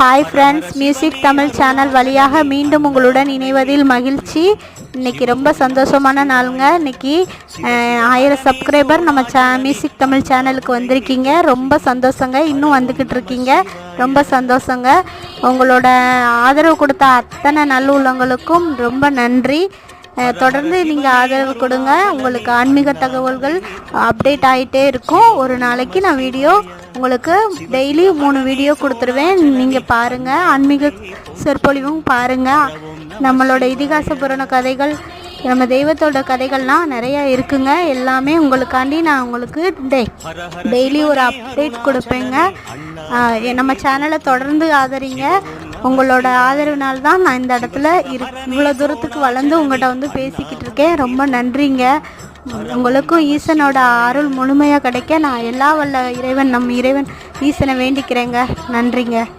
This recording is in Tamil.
Hi friends music Tamil channel வழியாக மீண்டும் உங்களுடன் இணைவதில் மகிழ்ச்சி. இன்னைக்கு ரொம்ப சந்தோஷமான நாளுங்க. இன்னைக்கு ஆயிரம் சப்ஸ்கிரைபர் நம்ம சே மியூசிக் தமிழ் சேனலுக்கு வந்திருக்கீங்க. ரொம்ப சந்தோஷங்க. இன்னும் வந்துக்கிட்டு இருக்கீங்க. ரொம்ப சந்தோஷங்க. உங்களோட ஆதரவு கொடுத்த அத்தனை நல்லுள்ளவங்களுக்கும் ரொம்ப நன்றி. தொடர்ந்து நீங்கள் ஆதரவு கொடுங்க. உங்களுக்கு ஆன்மீக தகவல்கள் அப்டேட் ஆகிட்டே இருக்கும். ஒரு நாளைக்கு நான் வீடியோ உங்களுக்கு டெய்லி மூணு வீடியோ கொடுத்துருவேன். நீங்கள் பாருங்கள் ஆன்மீக சொற்பொழிவும் பாருங்கள் நம்மளோட இதிகாச புராண கதைகள் நம்ம தெய்வத்தோட கதைகள்லாம் நிறைய இருக்குங்க. எல்லாமே உங்களுக்காண்டி நான் உங்களுக்கு டெ டெய்லி ஒரு அப்டேட் கொடுப்பேங்க. நம்ம சேனலை தொடர்ந்து ஆதரிங்க. உங்களோட ஆதரவுனால தான் நான் இந்த இடத்துல இரு இவ்வளோ தூரத்துக்கு வளர்ந்து உங்கள்கிட்ட வந்து பேசிக்கிட்டு இருக்கேன். ரொம்ப நன்றிங்க. உங்களுக்கும் ஈசனோட அருள் முழுமையாக கிடைக்க நான் எல்லா வல்ல இறைவன் நம் இறைவன் ஈசனை வேண்டிக்கிறேங்க. நன்றிங்க.